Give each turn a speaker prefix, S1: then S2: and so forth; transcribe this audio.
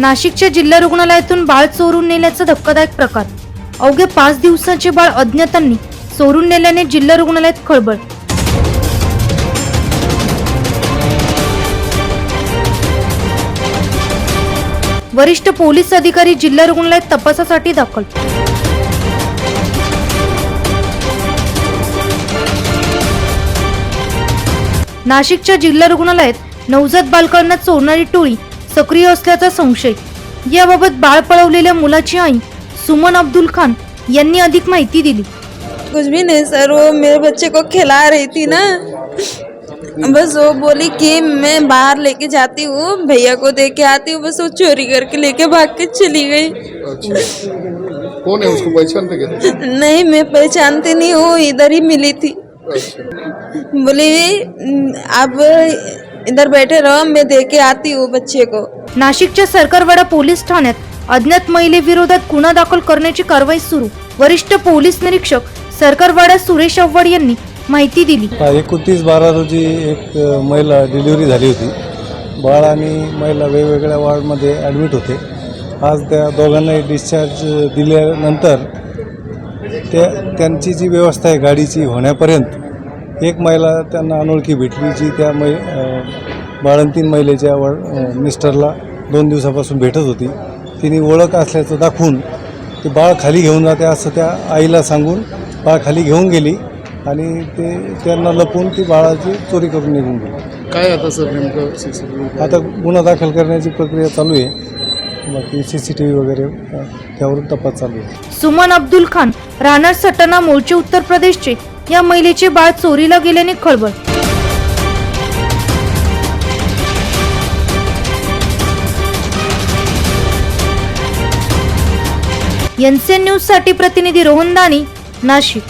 S1: नाशिकच्या जिल्हा रुग्णालयातून बाळ चोरून नेल्याचा धक्कादायक प्रकार. अवघे पाच दिवसाचे बाळ अज्ञातांनी चोरून नेल्याने जिल्हा रुग्णालयात खळबळ. वरिष्ठ पोलीस अधिकारी जिल्हा रुग्णालयात तपासासाठी दाखल. नाशिकच्या जिल्हा रुग्णालयात नवजात बालकांना चोरणारी टोळी सक्रिय असल्याचा संशय. याबाबत बाळ पळवलेल्या मुलाची आई सुमन अब्दुल खान यांनी अधिक माहिती दिली.
S2: कुछ भी नहीं सर वो मेरे बच्चे को खिला रही थी ना? बस वो बोली कि मैं बाहर लेके जाती हूँ भैया को दे के आती हूँ बस वो चोरी करके लेके भाग के चली गई।
S3: कौन है उसको? पहचानते क्या?
S2: नहीं मैं पहचानती नहीं हूँ इधर ही मिली थी। बोली अब इधर बैठे रहो मैं दे के आती हूँ बच्चे को।
S1: नाशिकच्या सरकारवाडा पोलीस ठाण्यात अज्ञात महिलेविरोधात गुन्हा दाखल करण्याची कारवाई सुरू. वरिष्ठ पोलीस निरीक्षक सरकारवाडा सुरेश आव्हाड यांनी माहिती दिली.
S4: एकोणतीस बारा रोजी एक अ, महिला डिलिव्हरी झाली होती. बाळ आणि महिला वेगवेगळ्या वॉर्डमध्ये ॲडमिट होते. आज त्या दोघांनाही डिस्चार्ज दिल्यानंतर त्या त्यांची जी व्यवस्था आहे गाडीची होण्यापर्यंत एक महिला त्यांना अनोळखी भेटली जी त्या मै बाळंतीन महिलेच्या व अ, मिस्टरला दोन दिवसापासून भेटत होती. तिने ओळख असल्याचं दाखवून ते बाळ खाली घेऊन जाते असं त्या आईला सांगून बाळ खाली घेऊन गेली आणि ते त्यांना लपवून ती बाळाची चोरी करून निघून गेली.
S3: काय आता सर नेमकं?
S4: आता गुन्हा दाखल करण्याची प्रक्रिया चालू आहे. बाकी सी सी टी व्ही वगैरे त्यावरून तपास चालू आहे.
S1: सुमन अब्दुल खान राहणार सटाणा मूळचे उत्तर प्रदेशचे. या महिलेचे बाळ चोरीला गेल्याने खळबळ. एनसीएन न्यूजसाठी प्रतिनिधी रोहन दानी नाशिक.